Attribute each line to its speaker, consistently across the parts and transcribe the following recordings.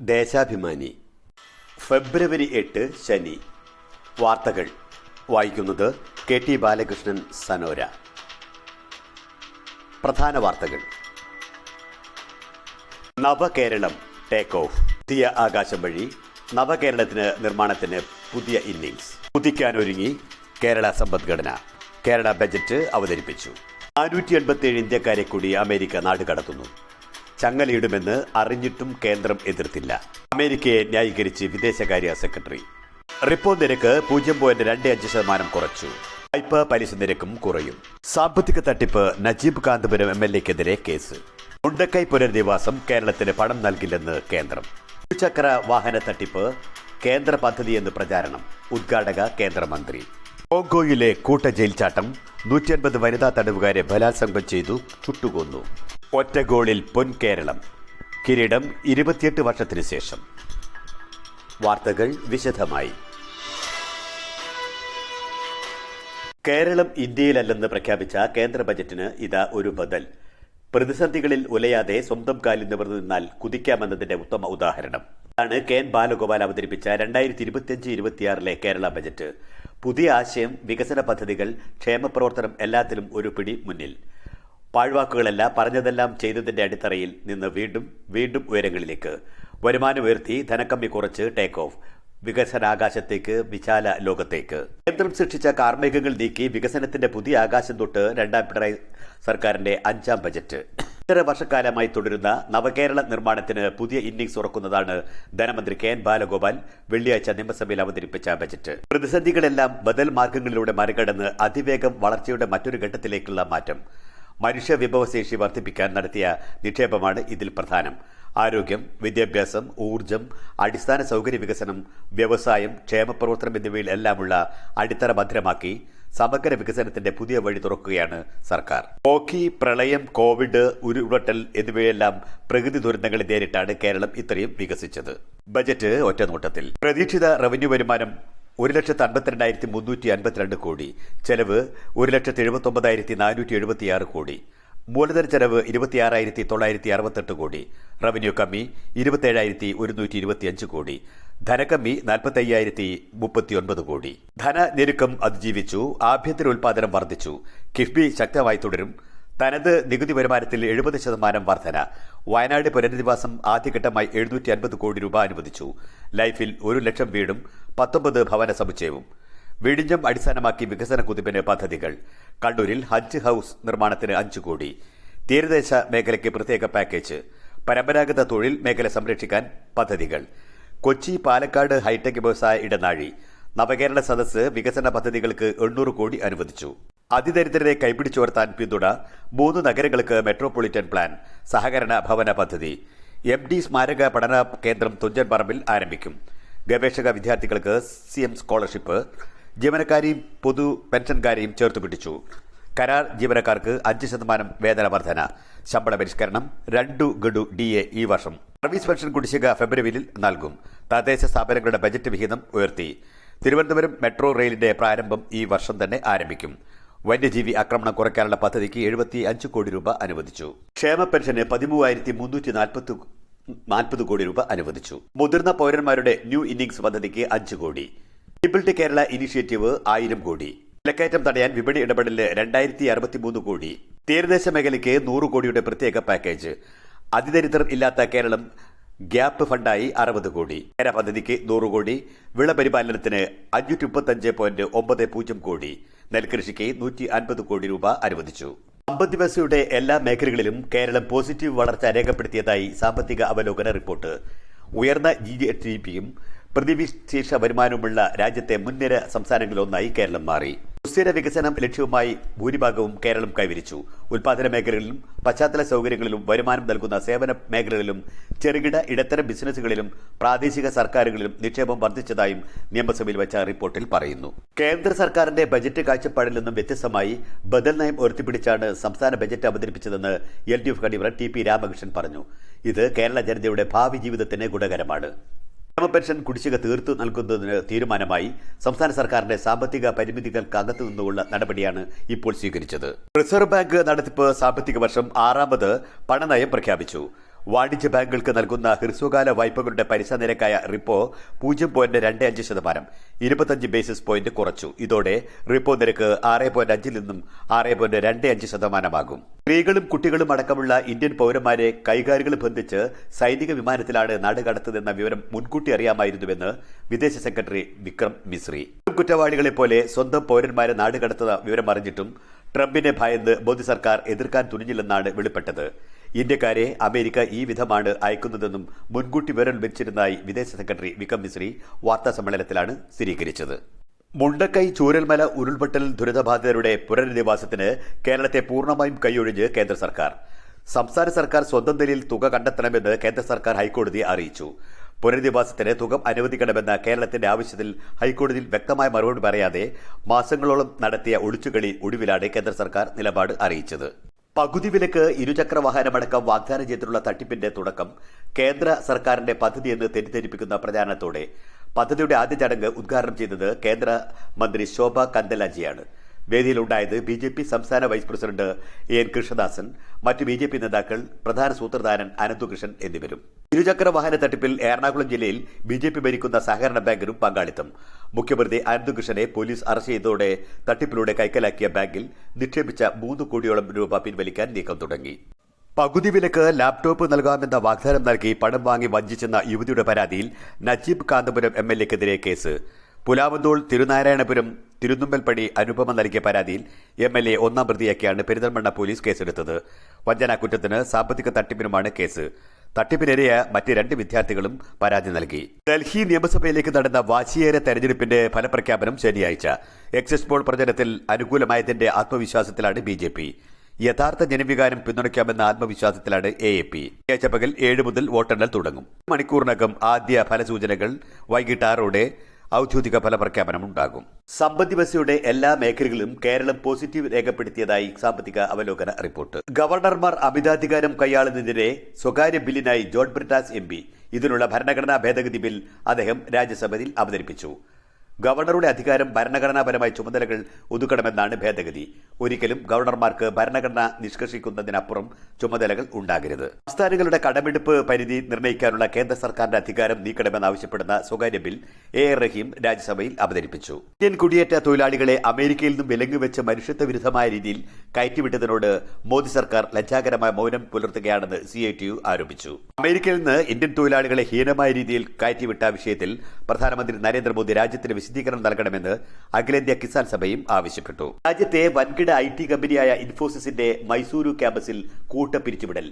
Speaker 1: ദേശാഭിമാനി. ഫെബ്രുവരി എട്ട് ശനി. വാർത്തകൾ. വായിക്കുന്നത് കെ ടി ബാലകൃഷ്ണൻ സനോര. പ്രധാന വാർത്തകൾ. നവകേരളം ടേക്ക് ഓഫ് പുതിയ ആകാശം വഴി നവകേരളത്തിന് നിർമ്മാണത്തിന് പുതിയ ഇന്നിംഗ്സ് കുതിക്കാനൊരുങ്ങി കേരള സമ്പദ്ഘടന. കേരള ബജറ്റ് അവതരിപ്പിച്ചു. നാനൂറ്റി എൺപത്തിയേഴ് ഇന്ത്യക്കാരെ കൂടി അമേരിക്ക നാടുകടത്തുന്നു. ചങ്ങലയിടുമെന്ന് അറിഞ്ഞിട്ടും കേന്ദ്രം എതിർത്തില്ല. അമേരിക്കയെ ന്യായീകരിച്ച് വിദേശകാര്യ സെക്രട്ടറി. റിപ്പോ നിരക്ക് പൂജ്യം പോയിന്റ് രണ്ട് അഞ്ച് ശതമാനം കുറച്ചു. വായ്പ പലിശ നിരക്കും കുറയും. സാമ്പത്തിക തട്ടിപ്പ് നജീബ് കാന്തപുരം എം എൽ എക്കെതിരെ കേസ്. മുണ്ടക്കൈ പുനരധിവാസം കേരളത്തിന് പണം നൽകില്ലെന്ന് കേന്ദ്രം. ഇരുചക്ര വാഹന തട്ടിപ്പ് കേന്ദ്ര പദ്ധതി എന്ന് പ്രചാരണം. ഉദ്ഘാടക കേന്ദ്രമന്ത്രി. കോങ്കോയിലെ കൂട്ട ജയിൽ ചാട്ടം നൂറ്റി അൻപത് വനിതാ തടവുകാരെ ബലാത്സംഗം ചെയ്തു ചുട്ടുകൊന്നു. ഒറ്റ ഗോളിൽ പൊൻ കേരളം. കിരീടം ഇരുപത്തിയെട്ട് വർഷത്തിന് ശേഷം. വാർത്തകൾ വിശദമായി. കേരളം ഇന്ത്യയിലല്ലെന്ന് പ്രഖ്യാപിച്ച കേന്ദ്ര ബജറ്റിന് ഇതാ ഒരു ബദൽ. പ്രതിസന്ധികളിൽ ഉലയാതെ സ്വന്തം കാലിൽ നിവർന്നു നിന്നാൽ കുതിക്കാമെന്നതിന്റെ ഉത്തമ ഉദാഹരണം. ആണ് കെ എൻ ബാലഗോപാൽ അവതരിപ്പിച്ച രണ്ടായിരത്തി ഇരുപത്തിയഞ്ച് ഇരുപത്തിയാറിലെ കേരള ബജറ്റ്. പുതിയ ആശയം വികസന പദ്ധതികൾ ക്ഷേമപ്രവർത്തനം എല്ലാത്തിലും ഒരു പിടി മുന്നിൽ. പാഴ്വാക്കുകളല്ല പറഞ്ഞതെല്ലാം ചെയ്തതിന്റെ അടിത്തറയിൽ നിന്ന് വീണ്ടും വീണ്ടും ഉയരങ്ങളിലേക്ക്. വരുമാനം ഉയർത്തി ധനക്കമ്മി കുറച്ച് ടേക്ക് ഓഫ് വികസന ആകാശത്തേക്ക് വിശാല ലോകത്തേക്ക്. കേന്ദ്രം സൃഷ്ടിച്ച കാർമേഘങ്ങൾ നീക്കി വികസനത്തിന്റെ പുതിയ ആകാശം തൊട്ട് രണ്ടാം പിണറായി സർക്കാരിന്റെ അഞ്ചാം ബജറ്റ്. ഇത്തര വർഷക്കാലമായി തുടരുന്ന നവകേരള നിർമ്മാണത്തിന് പുതിയ ഇന്നിംഗ്സ് ഉറക്കുന്നതാണ് ധനമന്ത്രി കെ എൻ ബാലഗോപാൽ വെള്ളിയാഴ്ച നിയമസഭയിൽ അവതരിപ്പിച്ച ബജറ്റ്. പ്രതിസന്ധികളെല്ലാം ബദൽ മാർഗങ്ങളിലൂടെ മറികടന്ന് അതിവേഗം വളർച്ചയുടെ മറ്റൊരു ഘട്ടത്തിലേക്കുള്ള മാറ്റം. മനുഷ്യ വിഭവശേഷി വർദ്ധിപ്പിക്കാൻ നടത്തിയ നിക്ഷേപമാണ് ഇതിൽ പ്രധാനം. ആരോഗ്യം വിദ്യാഭ്യാസം ഊർജം അടിസ്ഥാന സൗകര്യ വികസനം വ്യവസായം ക്ഷേമപ്രവർത്തനം എന്നിവയിൽ എല്ലാമുള്ള അടിത്തറ ഭദ്രമാക്കി സമഗ്ര വികസനത്തിന്റെ പുതിയ വഴി തുറക്കുകയാണ് സർക്കാർ. ഹോക്കി പ്രളയം കോവിഡ് ഉരുളട്ടൽ എന്നിവയെല്ലാം പ്രകൃതി ദുരന്തങ്ങളെ നേരിട്ടാണ് കേരളം ഇത്രയും വികസിച്ചത്. ബജറ്റ് ഒറ്റനോട്ടത്തിൽ. പ്രതീക്ഷിത റവന്യൂ വരുമാനം ഒരു ലക്ഷത്തി അൻപത്തിരണ്ടായിരത്തി മുന്നൂറ്റി അൻപത്തിരണ്ട് കോടി. ചെലവ് ഒരു ലക്ഷത്തി എഴുപത്തി ഒമ്പതായിരത്തി നാനൂറ്റി എഴുപത്തിയാറ് കോടി. മൂലധന ചെലവ് ഇരുപത്തിയാറായിരത്തി തൊള്ളായിരത്തി അറുപത്തെട്ട് കോടി. റവന്യൂ കമ്മി ഇരുപത്തേഴായിരത്തി ഒരുന്നൂറ്റി ഇരുപത്തിയഞ്ച് കോടി. ധനകമ്മി നാൽപ്പത്തി അയ്യായിരത്തി മുപ്പത്തി ഒൻപത് കോടി. ധനഞെരുക്കം അതിജീവിച്ചു ആഭ്യന്തര ഉൽപാദനം വർദ്ധിച്ചു. കിഫ്ബി ശക്തമായി തുടരും. തനത് നികുതി വരുമാനത്തിൽ എഴുപത് ശതമാനം വർധന. വയനാട് പുനരധിവാസം ആദ്യഘട്ടമായി എഴുന്നൂറ്റി അൻപത് കോടി രൂപ അനുവദിച്ചു. ലൈഫിൽ ഒരു ലക്ഷം വീടും പത്തൊമ്പത് ഭവന സമുച്ചയവും. വിഴിഞ്ഞം അടിസ്ഥാനമാക്കി വികസന കുതിപ്പിന് പദ്ധതികൾ. കണ്ണൂരിൽ ഹജ്ജ് ഹൌസ് നിർമ്മാണത്തിന് അഞ്ച് കോടി. തീരദേശ മേഖലയ്ക്ക് പ്രത്യേക പാക്കേജ്. പരമ്പരാഗത തൊഴിൽ മേഖല സംരക്ഷിക്കാൻ പദ്ധതികൾ. കൊച്ചി പാലക്കാട് ഹൈടെക് വ്യവസായ ഇടനാഴി. നവകേരള സദസ്സ് വികസന പദ്ധതികൾക്ക് എണ്ണൂറ് കോടി അനുവദിച്ചു. അതിദരിദ്രരെ കൈപിടിച്ചുയർത്താൻ പിന്തുണ മൂന്ന് നഗരങ്ങൾക്ക് മെട്രോപൊളിറ്റൻ പ്ലാൻ സഹകരണ ഭവന പദ്ധതി. എം ഡി സ്മാരക പഠന കേന്ദ്രം തുഞ്ചൻ പറമ്പിൽ ആരംഭിക്കും. ഗവേഷക വിദ്യാർത്ഥികൾക്ക് സി എം സ്കോളർഷിപ്പ് ജീവനക്കാരെയും പൊതു പെൻഷൻകാരെയും ചേർത്ത് പിടിച്ചു. കരാർ ജീവനക്കാർക്ക് അഞ്ച് ശതമാനം വേതന വർധന ശമ്പള പരിഷ്കരണം രണ്ടു ഗഡു ഡി എ ഈ വർഷം. സർവീസ് പെൻഷൻ കുടിശ്ശിക ഫെബ്രുവരിയിൽ നൽകും. തദ്ദേശ സ്ഥാപനങ്ങളുടെ ബജറ്റ് വിഹിതം ഉയർത്തി. തിരുവനന്തപുരം മെട്രോ റെയിലിന്റെ പ്രാരംഭം ഈ വർഷം തന്നെ ആരംഭിക്കും. വന്യജീവി ആക്രമണം കുറയ്ക്കാനുള്ള പദ്ധതിക്ക് എഴുപത്തി അഞ്ച് കോടി രൂപ അനുവദിച്ചു. ക്ഷേമ പെൻഷന് പതിമൂവായിരത്തി മുന്നൂറ്റി നാൽപ്പത്തി നാൽപ്പത് കോടി രൂപ അനുവദിച്ചു. മുതിർന്ന പൗരന്മാരുടെ ന്യൂ ഇന്നിംഗ്സ് പദ്ധതിക്ക് അഞ്ച് കോടി. ഡിബിൾട്ട് കേരള ഇനിഷ്യേറ്റീവ് ആയിരം കോടി. വിലക്കയറ്റം തടയാൻ വിപണി ഇടപെടലിന് രണ്ടായിരത്തി അറുപത്തിമൂന്ന് കോടി. തീരദേശ മേഖലയ്ക്ക് നൂറ് കോടിയുടെ പ്രത്യേക പാക്കേജ്. അതിദരിദ്രർ ഇല്ലാത്ത കേരളം ഗ്യാപ്പ് ഫണ്ടായി അറുപത് കോടി. കേര പദ്ധതിക്ക് നൂറ് കോടി. വിള പരിപാലനത്തിന് അഞ്ഞൂറ്റി മുപ്പത്തഞ്ച് പോയിന്റ് ഒമ്പത് പൂജ്യം കോടി. നെൽകൃഷിക്ക് നൂറ്റി അൻപത് കോടി രൂപ അനുവദിച്ചു. സമ്പദ് വ്യവസ്ഥയുടെ എല്ലാ മേഖലകളിലും കേരളം പോസിറ്റീവ് വളർച്ച രേഖപ്പെടുത്തിയതായി സാമ്പത്തിക അവലോകന റിപ്പോർട്ട്. ഉയർന്ന ജി ഡി പിയും പ്രതിവിശേഷ വരുമാനവുമുള്ള രാജ്യത്തെ മുൻനിര സംസ്ഥാനങ്ങളിലൊന്നായി കേരളം മാറി. സുസ്ഥിര വികസനം ലക്ഷ്യവുമായി ഭൂരിഭാഗവും കേരളം കൈവരിച്ചു. ഉൽപാദന മേഖലകളിലും പശ്ചാത്തല സൗകര്യങ്ങളിലും വരുമാനം നൽകുന്ന സേവന മേഖലകളിലും ചെറുകിട ഇടത്തരം ബിസിനസ്സുകളിലും പ്രാദേശിക സർക്കാരുകളിലും നിക്ഷേപം വർദ്ധിച്ചതായും നിയമസഭയിൽ വെച്ച റിപ്പോർട്ടിൽ പറയുന്നു. കേന്ദ്ര സർക്കാരിന്റെ ബജറ്റ് കാഴ്ചപ്പാടിൽ നിന്നും വ്യത്യസ്തമായി ബദൽ നയം ഉയർത്തിപ്പിടിച്ചാണ് സംസ്ഥാന budget അവതരിപ്പിച്ചതെന്ന് L D F convener T P Ramakrishnan പറഞ്ഞു. ഇത് കേരള ജനതയുടെ ഭാവി ജീവിതത്തിന് ഗുണകരമാണ്. ക്ഷേമ പെൻഷൻ കുടിശ്ശിക തീർത്തു നൽകുന്നതിന് തീരുമാനമായി സംസ്ഥാന സർക്കാരിന്റെ സാമ്പത്തിക പരിമിതികൾക്കകത്തു നിന്നുള്ള നടപടിയാണ് ഇപ്പോൾ സ്വീകരിച്ചത്. റിസർവ് ബാങ്ക് നടത്തിപ്പ് സാമ്പത്തിക വർഷം ആറാമത് പണനയം പ്രഖ്യാപിച്ചു. വാണിജ്യ ബാങ്കുകൾക്ക് നൽകുന്ന ഹ്രസ്വകാല വായ്പകളുടെ പലിശ നിരക്കായ റിപ്പോ പൂജ്യം പോയിന്റ് രണ്ട് അഞ്ച് ശതമാനം. ഇരുപത്തഞ്ച് ബേസിസ് പോയിന്റ് കുറച്ചു. ഇതോടെ റിപ്പോ നിരക്ക് ആറ് പോയിന്റ് അഞ്ചിൽ നിന്നും ആറ് പോയിന്റ് രണ്ട് അഞ്ച് ശതമാനമാകും. സ്ത്രീകളും കുട്ടികളും അടക്കമുള്ള ഇന്ത്യൻ പൌരന്മാരെ കൈകാര്യങ്ങൾ ബന്ധിച്ച് സൈനിക വിമാനത്തിലാണ് നാട് കടത്തതെന്ന വിവരം മുൻകൂട്ടി അറിയാമായിരുന്നുവെന്ന് വിദേശ സെക്രട്ടറി വിക്രം മിശ്രി. കുറ്റവാളികളെ പോലെ സ്വന്തം പൌരന്മാരെ നാട് കടത്തുന്ന വിവരം അറിഞ്ഞിട്ടും ട്രംപിനെ ഭയന്ന് മോദി സർക്കാർ എതിർക്കാൻ തുനിഞ്ഞില്ലെന്നാണ് വെളിപ്പെട്ടത്. ഇന്ത്യക്കാരെ അമേരിക്ക ഈ വിധമാണ് അയക്കുന്നതെന്നും മുൻകൂട്ടി വിവരം ലഭിച്ചിരുന്നതായി വിദേശ സെക്രട്ടറി വിക്രം മിശ്രി വാർത്താ സമ്മേളനത്തിലാണ് സ്ഥിരീകരിച്ചത്. മുണ്ടക്കൈ ചൂരൽമല ഉരുൾപൊട്ടൽ ദുരിതബാധിതരുടെ പുനരധിവാസത്തിന് കേരളത്തെ പൂർണമായും കൈയൊഴിഞ്ഞ് കേന്ദ്ര സർക്കാർ. സംസ്ഥാന സർക്കാർ സ്വന്തം നിലയിൽ തുക കണ്ടെത്തണമെന്ന് കേന്ദ്ര സർക്കാർ ഹൈക്കോടതിയെ അറിയിച്ചു. പുനരധിവാസത്തിന് തുക അനുവദിക്കണമെന്ന കേരളത്തിന്റെ ആവശ്യത്തിൽ ഹൈക്കോടതിയിൽ വ്യക്തമായ മറുപടി പറയാതെ മാസങ്ങളോളം നടത്തിയ ഒളിച്ചുകളി ഒടുവിലാണ് കേന്ദ്ര സർക്കാർ നിലപാട് അറിയിച്ചത്. പകുതി വിലക്ക് ഇരുചക്ര വാഹനമടക്കം വാഗ്ദാനം ചെയ്തിട്ടുള്ള തട്ടിപ്പിന്റെ തുടക്കം കേന്ദ്ര സർക്കാരിന്റെ പദ്ധതിയെന്ന് തെറ്റിദ്ധരിപ്പിക്കുന്ന പ്രചാരണത്തോടെ പദ്ധതിയുടെ ആദ്യ ചടങ്ങ് ഉദ്ഘാടനം ചെയ്തത് കേന്ദ്ര മന്ത്രി ശോഭ കന്ദലാജിയാണ് വേദിയിലുണ്ടായത് ബി ജെ പി സംസ്ഥാന വൈസ് പ്രസിഡന്റ് എൻ കൃഷ്ണദാസൻ മറ്റ് ബി ജെ പി നേതാക്കൾ പ്രധാന സൂത്രധാരൻ അനന്തുകൃഷ്ണൻ എന്നിവരും. ഇരുചക്ര വാഹന തട്ടിപ്പിൽ എറണാകുളം ജില്ലയിൽ ബി ജെ പി ഭരിക്കുന്ന സഹകരണ ബാങ്കിനും പങ്കാളിത്തം. മുഖ്യപ്രതി അനന്തുകൃഷ്ണനെ പോലീസ് അറസ്റ്റ് ചെയ്തതോടെ തട്ടിപ്പിലൂടെ കൈക്കലാക്കിയ ബാങ്കിൽ നിക്ഷേപിച്ച മൂന്ന് കോടിയോളം രൂപ പിൻവലിക്കാൻ നീക്കം തുടങ്ങി. പകുതി വിലക്ക് ലാപ്ടോപ്പ് നൽകാമെന്ന വാഗ്ദാനം നൽകി പണം വാങ്ങി വഞ്ചിച്ചെന്ന യുവതിയുടെ പരാതിയിൽ നജീബ് കാന്തപുരം എം എൽ എക്കെതിരെ കേസ്. പുലാവന്തോൾ തിരുനാരായണപുരം തിരുന്നുമ്പൽപ്പടി അനുപമ നൽകിയ പരാതിയിൽ എം എൽ എ ഒന്നാം പ്രതിയാക്കിയാണ് പെരിന്തൽമണ്ണ പോലീസ് കേസെടുത്തത്. വഞ്ചനാ കുറ്റത്തിന് സാമ്പത്തിക തട്ടിപ്പിനുമാണ് കേസ്. തട്ടിപ്പിനിരയ മറ്റ് രണ്ട് വിദ്യാർത്ഥികളും പരാതി നൽകി. ഡൽഹി നിയമസഭയിലേക്ക് നടന്ന വാശിയേര തെരഞ്ഞെടുപ്പിന്റെ ഫലപ്രഖ്യാപനം ശനിയാഴ്ച. എക്സിസ് പോൾ പ്രചരണത്തിൽ അനുകൂലമായതിന്റെ ആത്മവിശ്വാസത്തിലാണ് ബി ജെ പി. യഥാർത്ഥ ജനവികാരം പിന്തുണയ്ക്കാമെന്ന ആത്മവിശ്വാസത്തിലാണ് എ എ പി. ഏഴ് മുതൽ വോട്ടെണ്ണൽ തുടങ്ങും. മണിക്കൂറിനകം ആദ്യ ഫലസൂചനകൾ വൈകിട്ട് ആറോടെ ഔദ്യോഗിക ഫലപ്രഖ്യാപനം ഉണ്ടാകും സമ്പദ് വ്യവസ്ഥയുടെ എല്ലാ മേഖലകളിലും കേരളം പോസിറ്റീവ് രേഖപ്പെടുത്തിയതായി സാമ്പത്തിക അവലോകന റിപ്പോർട്ട്. ഗവർണർമാർ അമിതാധികാരം കൈയാളുന്നതിനെതിരെ സ്വകാര്യ ബില്ലിനായി ജോൺ ബ്രിട്ടാസ് എം ഇതിനുള്ള ഭരണഘടനാ ഭേദഗതി ബിൽ അദ്ദേഹം രാജ്യസഭയിൽ അവതരിപ്പിച്ചു. ഗവർണറുടെ അധികാരം ഭരണഘടനാപരമായ ചുമതലകൾ ഒതുക്കണമെന്നാണ് ഭേദഗതി. ഒരിക്കലും ഗവർണർമാർക്ക് ഭരണഘടന നിഷ്കർഷിക്കുന്നതിനപ്പുറം ചുമതലകൾ ഉണ്ടാകരുത്. സംസ്ഥാനങ്ങളുടെ കടമെടുപ്പ് പരിധി നിർണയിക്കാനുള്ള കേന്ദ്ര സർക്കാരിന്റെ അധികാരം നീക്കണമെന്നാവശ്യപ്പെടുന്ന സ്വകാര്യ ബിൽ എ ആർ റഹീം രാജ്യസഭയിൽ അവതരിപ്പിച്ചു. ഇന്ത്യൻ കുടിയേറ്റ തൊഴിലാളികളെ അമേരിക്കയിൽ നിന്നും വിലങ്ങുവെച്ച് മനുഷ്യത്വ വിരുദ്ധമായ രീതിയിൽ കയറ്റിവിട്ടതിനോട് മോദി സർക്കാർ ലജ്ജാകരമായ മൗനം പുലർത്തുകയാണെന്ന് സി ഐ ടി യു ആരോപിച്ചു. അമേരിക്കയിൽ നിന്ന് ഇന്ത്യൻ തൊഴിലാളികളെ ഹീനമായ രീതിയിൽ കയറ്റിവിട്ട വിഷയത്തിൽ പ്രധാനമന്ത്രി നരേന്ദ്രമോദി രാജ്യത്തിന് വിശദീകരണം നൽകണമെന്ന് അഖിലേന്ത്യാ കിസാൻ സഭയും ആവശ്യപ്പെട്ടു. രാജ്യത്തെ വൻകിട ഐ ടി കമ്പനിയായ ഇൻഫോസിസിന്റെ മൈസൂരു ക്യാമ്പസിൽ കൂട്ട പിരിച്ചുവിടൽ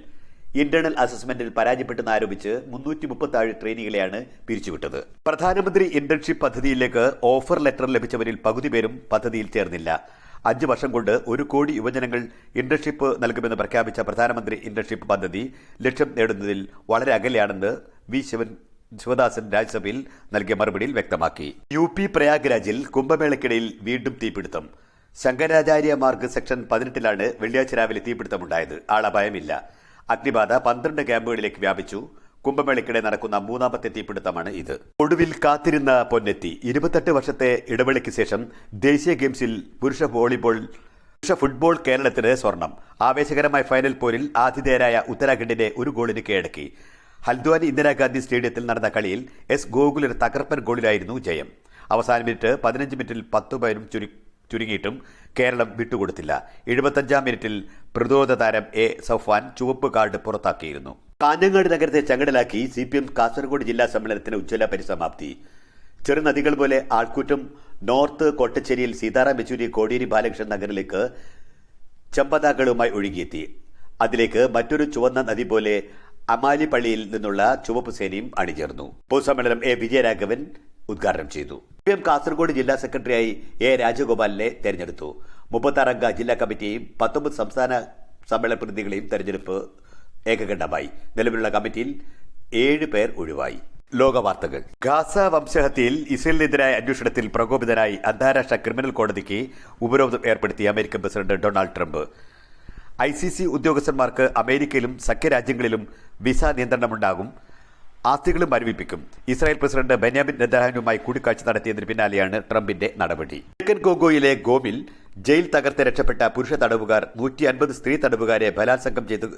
Speaker 1: ഇന്റേണൽ അസസ്മെന്റിൽ പരാജയപ്പെട്ടെന്ന് ആരോപിച്ച് മുന്നൂറ്റി മുപ്പത്തി ട്രെയിനികളെയാണ് പിരിച്ചുവിട്ടത്. പ്രധാനമന്ത്രി ഇന്റേൺഷിപ്പ് പദ്ധതിയിലേക്ക് ഓഫർ ലെറ്റർ ലഭിച്ചവരിൽ പകുതി പേരും പദ്ധതിയിൽ ചേർന്നില്ല. അഞ്ച് വർഷം കൊണ്ട് ഒരു കോടി യുവജനങ്ങൾ ഇന്റേൺഷിപ്പ് നൽകുമെന്ന് പ്രഖ്യാപിച്ച പ്രധാനമന്ത്രി ഇന്റേൺഷിപ്പ് പദ്ധതി ലക്ഷ്യം നേടുന്നതിൽ വളരെ അകലെയാണെന്ന് വി. ശിവൻ ശിവദാസൻ രാജ്യസഭയിൽ നൽകിയ മറുപടിയിൽ വ്യക്തമാക്കി. യു പി പ്രയാഗ്രാജിൽ കുംഭമേളയ്ക്കിടയിൽ വീണ്ടും തീപിടുത്തം. ശങ്കരാചാര്യ മാർഗ് സെക്ഷൻ പതിനെട്ടിലാണ് വെള്ളിയാഴ്ച രാവിലെ തീപിടുത്തമുണ്ടായത്. ആളപായമില്ല. അഗ്നിബാധ പന്ത്രണ്ട് ക്യാമ്പുകളിലേക്ക് വ്യാപിച്ചു. കുംഭമേളയ്ക്കിടെ നടക്കുന്ന മൂന്നാമത്തെ തീപിടുത്തമാണ് ഇത്. ഒടുവിൽ കാത്തിരുന്ന പൊന്നെത്തി. ഇരുപത്തെട്ട് വർഷത്തെ ഇടവേളയ്ക്ക് ശേഷം ദേശീയ ഗെയിംസിൽ പുരുഷ വോളിബോൾ പുരുഷ ഫുട്ബോൾ കേരളത്തിന് സ്വർണം. ആവേശകരമായ ഫൈനൽ പോരിൽ ആതിഥേയരായ ഉത്തരാഖണ്ഡിനെ ഒരു ഗോളിന് കീഴടക്കി. ഹൽദ്വാനി ഇന്ദിരാഗാന്ധി സ്റ്റേഡിയത്തിൽ നടന്ന കളിയിൽ എസ് ഗോകുലിന് തകർപ്പൻ ഗോളിലായിരുന്നു ജയം. അവസാന മിനിറ്റ് പതിനഞ്ച് മിനിറ്റിൽ പത്ത് പേരും ചുരു ചുരുങ്ങിയിട്ടും കേരളം വിട്ടുകൊടുത്തില്ല. എഴുപത്തഞ്ചാം മിനിറ്റിൽ പ്രതിരോധ താരം എ സഫാൻ ചുവപ്പ് കാർഡ് പുറത്താക്കിയിരുന്നു. കാഞ്ഞങ്ങാട് നഗരത്തെ ചങ്ങടലാക്കി സി പി എം കാസർഗോഡ് ജില്ലാ സമ്മേളനത്തിന് ഉജ്ജ്വല പരിസമാപ്തി. ചെറുനദികൾ പോലെ ആൾക്കൂറ്റം നോർത്ത് കോട്ടച്ചേരിയിൽ സീതാറാം യെച്ചൂരി കോടിയേരി ബാലകൃഷ്ണൻ നഗറിലേക്ക് ചെമ്പതാക്കളുമായി ഒഴുകിയെത്തി. അതിലേക്ക് മറ്റൊരു ചുവന്ന നദി പോലെ അമാലി പള്ളിയിൽ നിന്നുള്ള ചുവപ്പ് സേനയും അണിചേർന്നു. പൊതുസമ്മേളനം എ. വിജയരാഘവൻ ഉദ്ഘാടനം ചെയ്തു. പി. എം. കാസർഗോഡ് ജില്ലാ സെക്രട്ടറിയായി എ. രാജഗോപാലിനെ തെരഞ്ഞെടുത്തു. മുപ്പത്താറംഗ ജില്ലാ കമ്മിറ്റിയും പത്തൊമ്പത് സംസ്ഥാന സമ്മേളന പ്രതിനിധികളെയും തെരഞ്ഞെടുപ്പ് ഏകകണ്ഠമായി. നിലവിലുള്ള കമ്മിറ്റിയിൽ ഏഴ് പേർ ഒഴിവായി. ലോകവാർത്തകൾ ഗാസ വംശഹത്യയിൽ ഇസ്രയേലിനെതിരായ അന്വേഷണത്തിൽ പ്രകോപിതനായി അന്താരാഷ്ട്ര ക്രിമിനൽ കോടതിക്ക് ഉപരോധം ഏർപ്പെടുത്തി American president Donald Trump. I C C ഉദ്യോഗസ്ഥന്മാർക്ക് അമേരിക്കയിലും സഖ്യരാജ്യങ്ങളിലും വിസ നിയന്ത്രണമുണ്ടാകും. ആസ്തികളും മരവിപ്പിക്കും. ഇസ്രായേൽ പ്രസിഡന്റ് ബെന്യാമിൻ നെതഹാനുമായി കൂടിക്കാഴ്ച നടത്തിയതിന് പിന്നാലെയാണ് ട്രംപിന്റെ നടപടി. തെക്കൻ ഗോഗോയിലെ ഗോമിൽ ജയിൽ തകർത്ത് രക്ഷപ്പെട്ട പുരുഷ തടവുകാർ നൂറ്റി അൻപത് സ്ത്രീ തടവുകാരെ ബലാത്സംഗം ചെയ്ത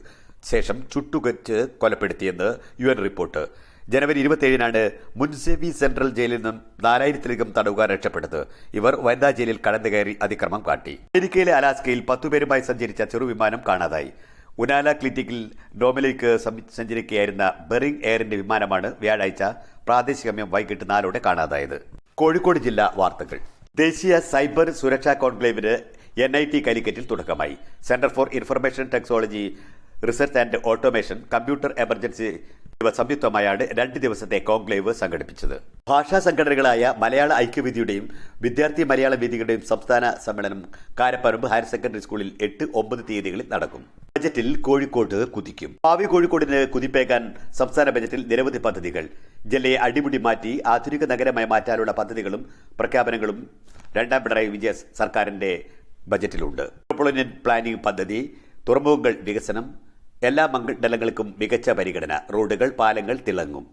Speaker 1: ശേഷം ചുട്ടുകച്ച് കൊലപ്പെടുത്തിയെന്ന് യു റിപ്പോർട്ട്. ജനുവരി ഇരുപത്തിയേഴിനാണ് മുൻസേവി സെൻട്രൽ ജയിലിൽ നിന്നും നാലായിരത്തിലധികം തടവുകാർ രക്ഷപ്പെട്ടത്. ഇവർ വനിതാ ജയിലിൽ കടന്നു കയറി അതിക്രമം കാട്ടി. അമേരിക്കയിലെ അലാസ്കയിൽ പത്തുപേരുമായി സഞ്ചരിച്ച ചെറുവിമാനം കാണാതായി. ഉനാല ക്ലിറ്റിക്കിൽ ഡോമിലേക്ക് സഞ്ചരിക്കുകയായിരുന്ന ബെറിംഗ് എയറിന്റെ വിമാനമാണ് വ്യാഴാഴ്ച പ്രാദേശിക സമയം വൈകിട്ട് നാലോടെ കാണാതായത്. കോഴിക്കോട് ജില്ലാ വാർത്തകൾ. ദേശീയ സൈബർ സുരക്ഷാ കോൺക്ലേവിന് എൻ ഐ ടി കാലിക്കറ്റിൽ തുടക്കമായി. Centre for information technology research and automation computer emergency എന്നിവ സംയുക്തമായാണ് രണ്ട് ദിവസത്തെ കോൺക്ലേവ് സംഘടിപ്പിച്ചത്. ഭാഷാ സംഘടനകളായ മലയാള ഐക്യവേദിയുടെയും വിദ്യാർത്ഥി മലയാള വേദികളുടെയും സംസ്ഥാന സമ്മേളനം കാരപ്പറമ്പ് ഹയർ സെക്കൻഡറി സ്കൂളിൽ എട്ട് ഒമ്പത് തീയതികളിൽ നടക്കും. ബജറ്റിൽ കോഴിക്കോട് കുതിക്കും. ഭാവി കോഴിക്കോടിന് കുതിപ്പേക്കാൻ സംസ്ഥാന ബജറ്റിൽ നിരവധി പദ്ധതികൾ. ജില്ലയെ അടിമുടി മാറ്റി ആധുനിക നഗരമായി മാറ്റാനുള്ള പദ്ധതികളും പ്രഖ്യാപനങ്ങളും രണ്ടാം പിണറായി വിജയ സർക്കാരിന്റെ ബജറ്റിലുണ്ട്. പ്ലാനിംഗ് പദ്ധതി തുറമുഖങ്ങൾ വികസനം എല്ലാ മണ്ഡലങ്ങൾക്കും മികച്ച പരിഗണന. റോഡുകൾ പാലങ്ങൾ തിളങ്ങും.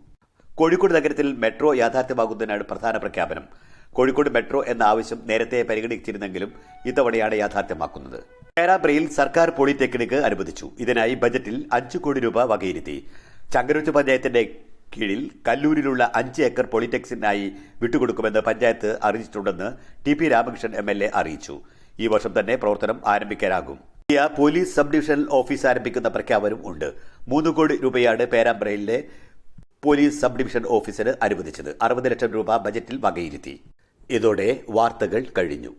Speaker 1: കോഴിക്കോട് നഗരത്തിൽ മെട്രോ യാഥാർത്ഥ്യമാകുന്നതിനാണ് പ്രധാന പ്രഖ്യാപനം. കോഴിക്കോട് മെട്രോ എന്ന ആവശ്യം നേരത്തെ പരിഗണിച്ചിരുന്നെങ്കിലും ഇത്തവണയാണ് യാഥാർത്ഥ്യമാക്കുന്നത്. പേരാബ്രയിൽ സർക്കാർ പോളിടെക്നിക് അനുവദിച്ചു. ഇതിനായി ബജറ്റിൽ അഞ്ച് കോടി രൂപ വകയിരുത്തി. ചങ്കരൂറ്റ് പഞ്ചായത്തിന്റെ കീഴിൽ കല്ലൂരിലുള്ള അഞ്ച് ഏക്കർ പോളിടെക്സിനായി വിട്ടുകൊടുക്കുമെന്ന് പഞ്ചായത്ത് അറിയിച്ചിട്ടുണ്ടെന്ന് ടി പി രാമകൃഷ്ണൻ എ അറിയിച്ചു. ഈ വർഷം തന്നെ പ്രവർത്തനം ആരംഭിക്കാനാകും. പുതിയ പോലീസ് സബ് ഡിവിഷണൽ ഓഫീസ് ആരംഭിക്കുന്ന പ്രഖ്യാപനം ഉണ്ട്. മൂന്ന് കോടി രൂപയാണ് പേരാമ്പ്രയിലെ പോലീസ് സബ് ഡിവിഷൻ ഓഫീസിന് അനുവദിച്ചത്. അറുപത് ലക്ഷം രൂപ ബജറ്റിൽ വകയിരുത്തി. ഇതോടെ വാർത്തകൾ കഴിഞ്ഞു.